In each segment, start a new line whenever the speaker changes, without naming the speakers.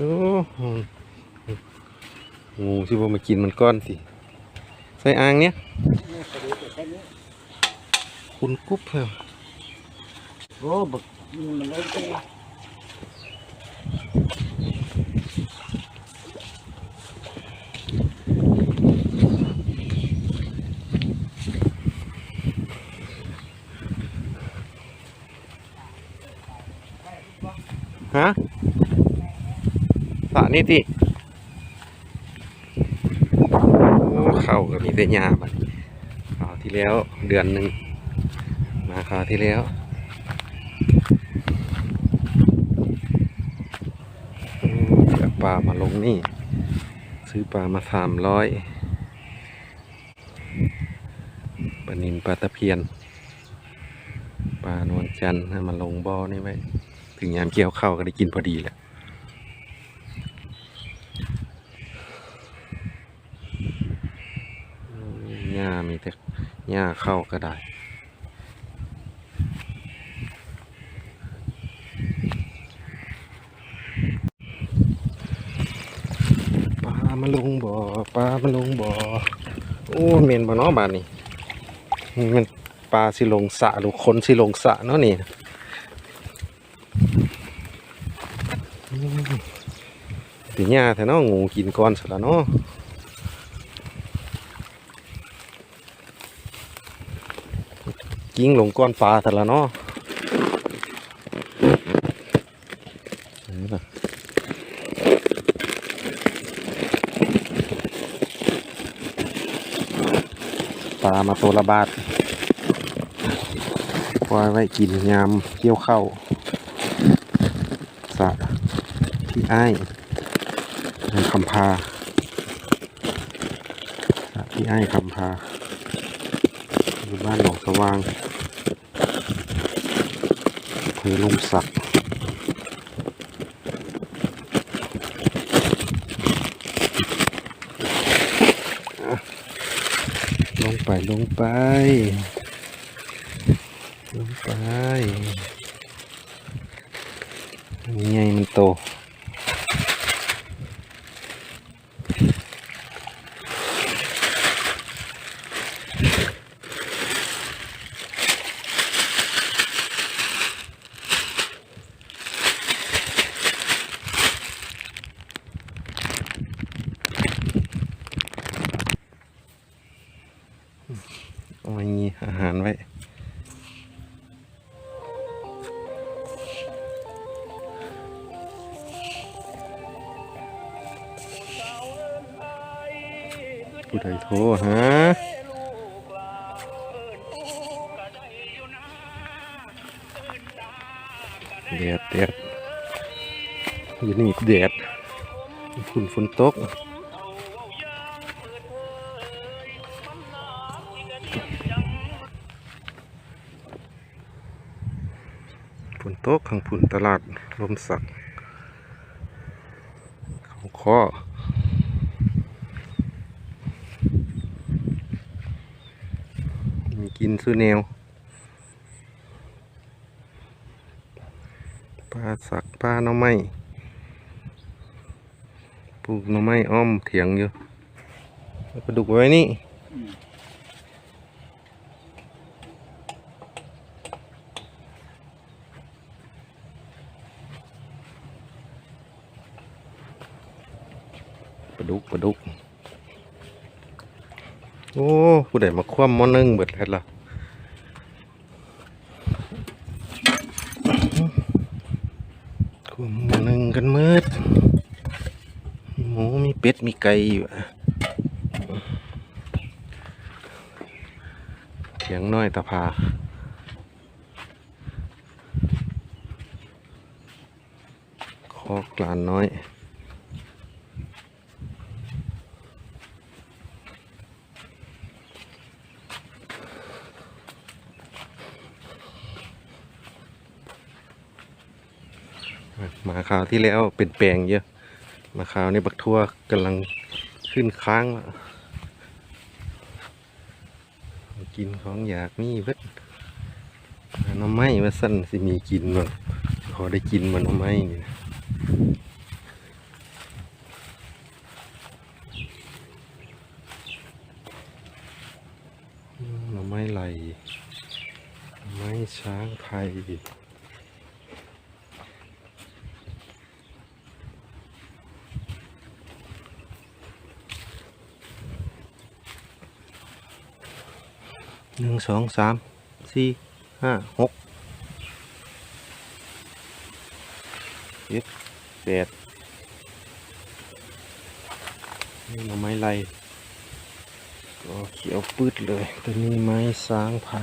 โอ้งูที่ว่ามากินมันก้อนสิ ใส่อ่างเนี้ย
คุ
ณกุ๊บเลย
โอ้บึกมันมันเลยตัว
ฮะ สระนี่ติเข้ากับมีแต่หญ้าบัดคราวที่แล้วเดือนหนึ่งมาคราวที่แล้วโอ้เอปลามาลงนี่ ซื้อปลามาสามร้อยปลานินปลาตะเพียน ปลานวลจันทร์มาลงบ่อนี่ไว้ ถึงยามเกี่ยวเข้าก็ได้กินพอดีแหละอืามีแต่หญ้าเข้าก็ได้ ปลามาลงบ่อปลามาลงบ่อโอ้เมนบ่เนาะบานนี้นี่มันปลาสิลงสระหรือคนสิลงสระเนาะนี่ตีหญ้าแท้เนาะงูกินก้อนซะล้วเนาะ กิ้งลงก้อนปลาซะแล้วเนาะปลามาตัวละบาทปล่อยไว้กินยามเกี่ยวเข้าสะที่อ้ายคำพาพี่ไอ้คำพาอยู่บ้านหนองสว่าง อำเภอลงสักดิ์ลงไปลงไป ลงไปนี่มันโต ผู้ใดโทรฮะแดดแดดอยู่นี่แดดฝนฝนตกฝนตกข้างผุนตลาดลมสักเขาข้อ กินซื้อแนวปลาสักปลาหน่อไม้ปลูกหน่อไม้อ้อมเถียงอยู่เอาปดุกไว้นี่ปลาดุกปลาดุก โอ้ผู้ใดมาคว่ำมอนึ่งเบิดแล้วล่ะคว่ำมอนึ่งกันเมืดหมูมีเป็ดมีไก่อยู่อะเสียงน้อยตะพาคอกลานน้อย คราวที่แล้วเป็นแปลงเยอะมาคราวนี้บักทั่วกำลังขึ้นค้างกินของอยากนี่เพิ่น้ำไม้มาสั้นสิมีกินบ้างพอได้กินมัน้ำไม้นี่น้ำไม้ไหลไม้ช้างไทย สองสามสี่ห้าหกเจ็ดแปดนี่น่อไม้ไรก็เขียวปืดเลยตัวนี้ไม้สางไผ่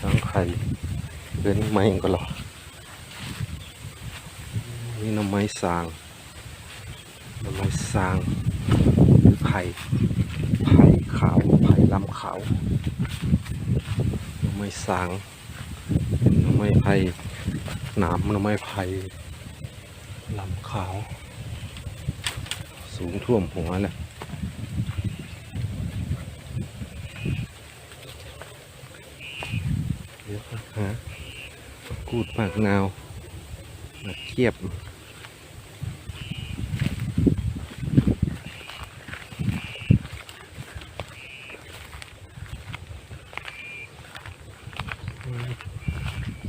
สางไผ่เป็นไม้ก็หรอนี่น่อไม้สางน่อไม้สางหรือไผ่ไผ่ขาวไผ่ลำขาหน่อไม้สางหน่อไม้ไผ่หนามหน่อไม้ไผ่ลำขาว สูงท่วมหัวแหละเยวก่อนหากูดปากนาวมาเทียบ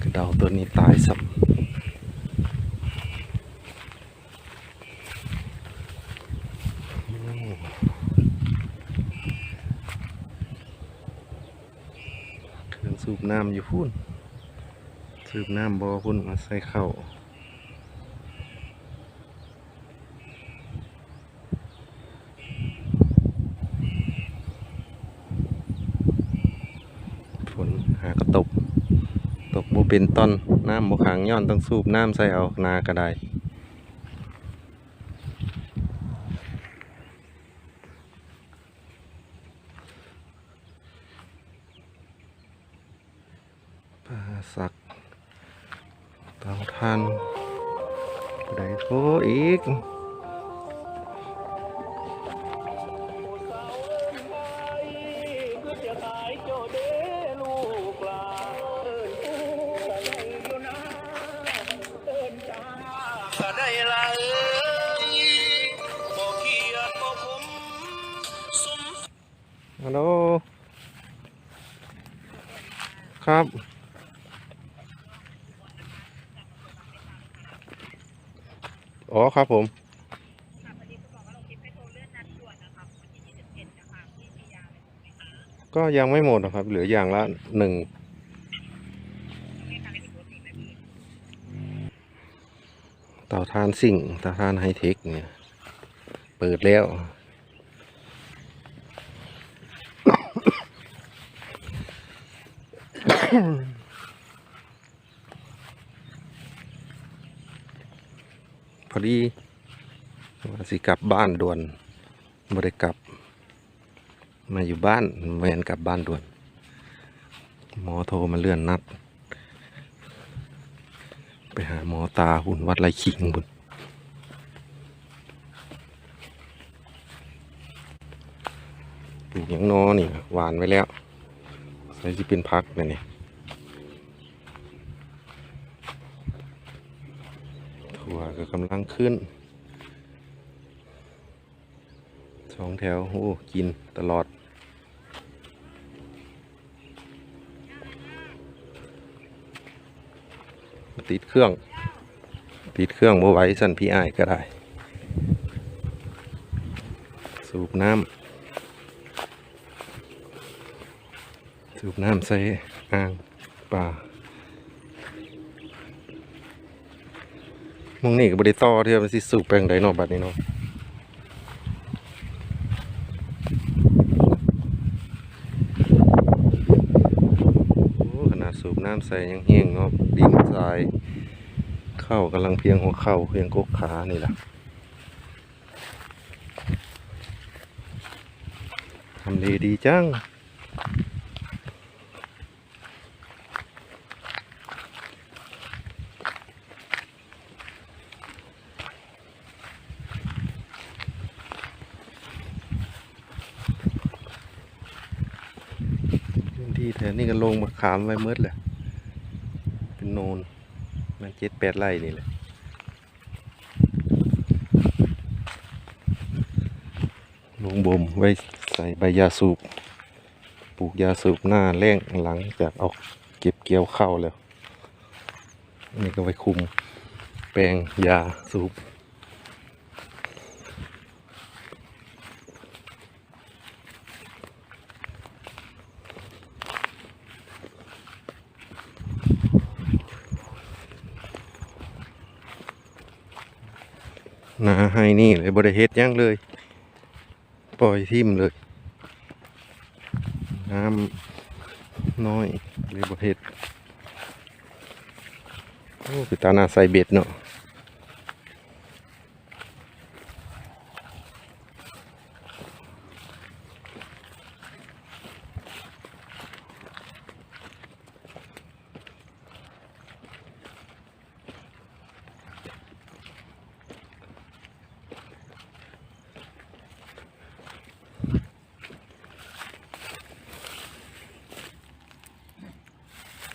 กระเดาตัวนี้ตายสับเครื่องสูบ น้ำอยู่พุ่นสูบน้ำบ่อพุ่นมาใส่เข้าฝนหากระตก ตกบ่เป็นต้นน้ำบ่ขังย้อนต้องสูบน้ำใส่เอานากระไดปลาสัก เตาทานไดโทอีก
ก็ได้ละเอ้ยบ่เกียดบ่คมสม
ฮัลโหลครับ อ๋อ ครับผมก็ยังไม่หมดนะครับ เหลืออย่างละหนึ่งเต่าทานสิ่งเต่าทานไฮเทคเนี่ย เปิดแล้วพ อดีว่าสิกลับบ้านด่วนบ่ได้กลับ มาอยู่บ้านแมนกลับบ้านด่วน หมอโทรมาเลื่อนนัด ไปหาหมอตาหุ่นวัดไรขิงบุญปลูกหยังนอนี่หวานไว้แล้วใส่ที่เป็นพักเลยนี่ถั่ว ก็กำลังขึ้นสองแถว โอ้กินตลอด ติดเครื่อง ติดเครื่องบ่ไว้สั่นพี่อ้ายก็ได้ สูบน้ำ สูบน้ำใส่อ่างป่า มองนี่ก็บบริต่อเทียบสิสูบแปลงไดเนอบัดนี้เนาะขนาดสูบน้ำใส่ยังเฮี้ยงเนาะดินทราย เข้ากำลังเพียงหัวเข่าเพียงกกขานี่แหละทำเลดีจัง พื้นที่ แถวนี้ก็ลงมาขามไว้เมืดเลยเป็นโนนมันเจ็ดแปดไร่นี่แหละลงบ่มไว้ใส่ใบยาสูบปลูกยาสูบหน้าแรงหลังจากออกเก็บเกี่ยวเข้าแล้วนนี้ก็ไว้คุมแปรงยาสูบ นาให้นี่เลยบริเฮ็ดยังเลย ปล่อยทิ่มเลย น้ำน้อยเลยบริเฮ็ดโอ้คือตาหน้าใส่เบ็ดเนาะ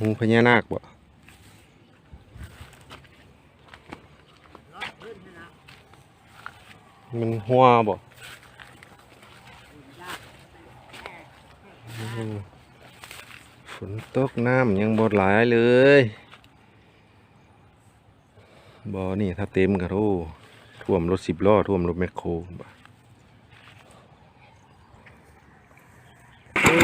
งูพญานาคบ่มันหัวบ่ฝนตกน้ำยังบดหลายเลยบ่อนี่ถ้าเต็มก็โอ้ท่วมรถสิบล้อท่วมรถแมคโครบ่โอ้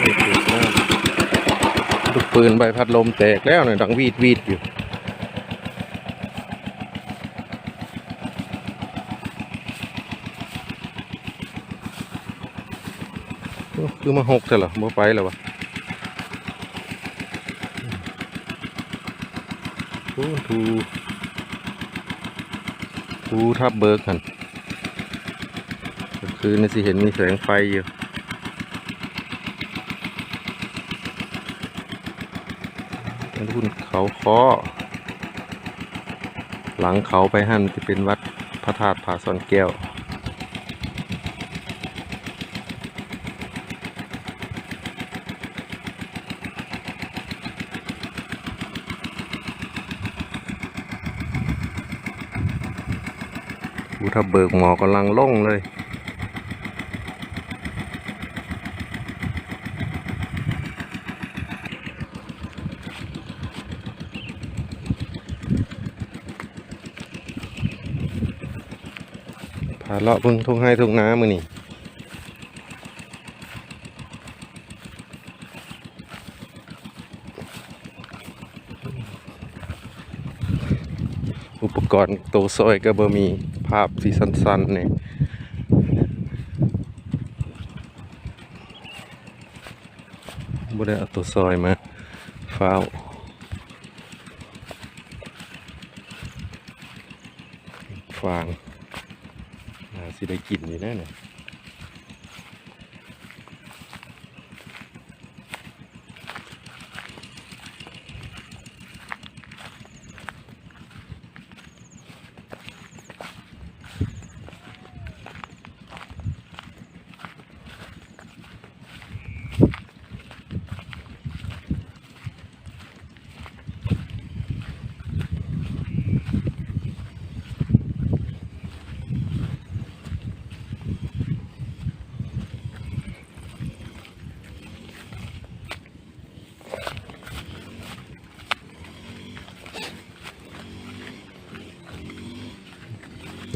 ไม่ถูกน้ำลูก ปืนใบพัดลมแตกแล้วเนี่ยดังวีดวีดอยู่ คือมาหกแต่เหรอบ่ไปแล้ววะโอ้ทูทูทับเบิร์กกันคือนี่สิเห็นมีแสงไฟอยู่เป็น รุ่นเขาคอหลังเขาไปหั่นจะเป็นวัดพระธาตุผาซ่อนแก้วอูถ้าเบิกหมอกำลังล่งเลย พา เลาะพิ่งทุ่งให้ทุ่งน้ำมือนี่อุปกรณ์โตวซอยก็บ่มีภาพสีสั้นๆเนี่ยบ่ได้เอาตัวซอยมาฟ้าวฟาง สิได้กินอยู่แน่เนี่ย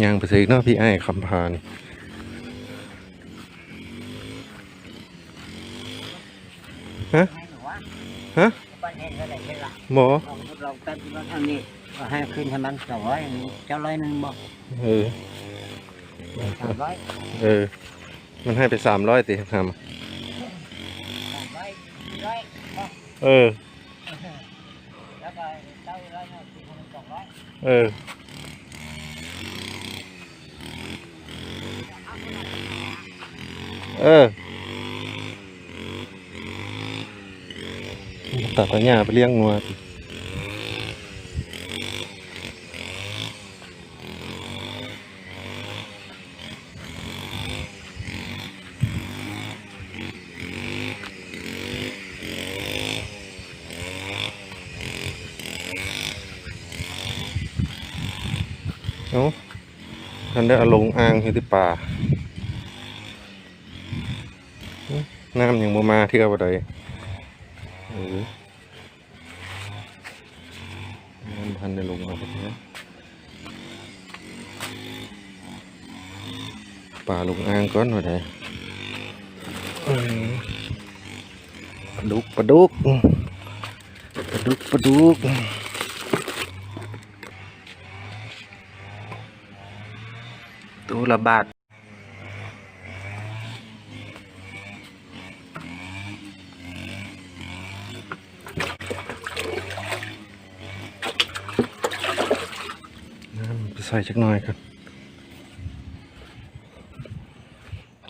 ยางไปซื้อเนาะพี่ไอ้คำพาน
ให้หนูวะ
ฮะ
ห็นอะไรใช่ละ
หมอ
ลองทดลองกันว่าทำนี่ให้ขึ้นให้มันสองร้อยเจ้าร้อยหนึ่งบอก
เออ
สามร้อย
เออ มันให้ไปสามร้อยติท
สามร้อยสี่ร้อยบอกำ
เออ
แล้วก็เจ้าอีกร้อยหนึ่งสี่พันสองร้อย
เออตัดตัญญาไปเลี้ยงงัวเอ้าท่านได้เอาลงอ่างอยู่ที่ป่า น้ำยังบ่มาเที่ยวบ่ได้น้ำพันได้ลงมาแบนี้ป่าลงอ่างก้อนหน่ได้ปลาดุกปลาดุกปลาดุกปลาดุกตัวละบาท ใส่จักหน่อยครับ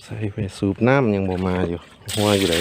ใส่ไปสูบน้ำยังบ่มาอยู่หัวอยู่ไหน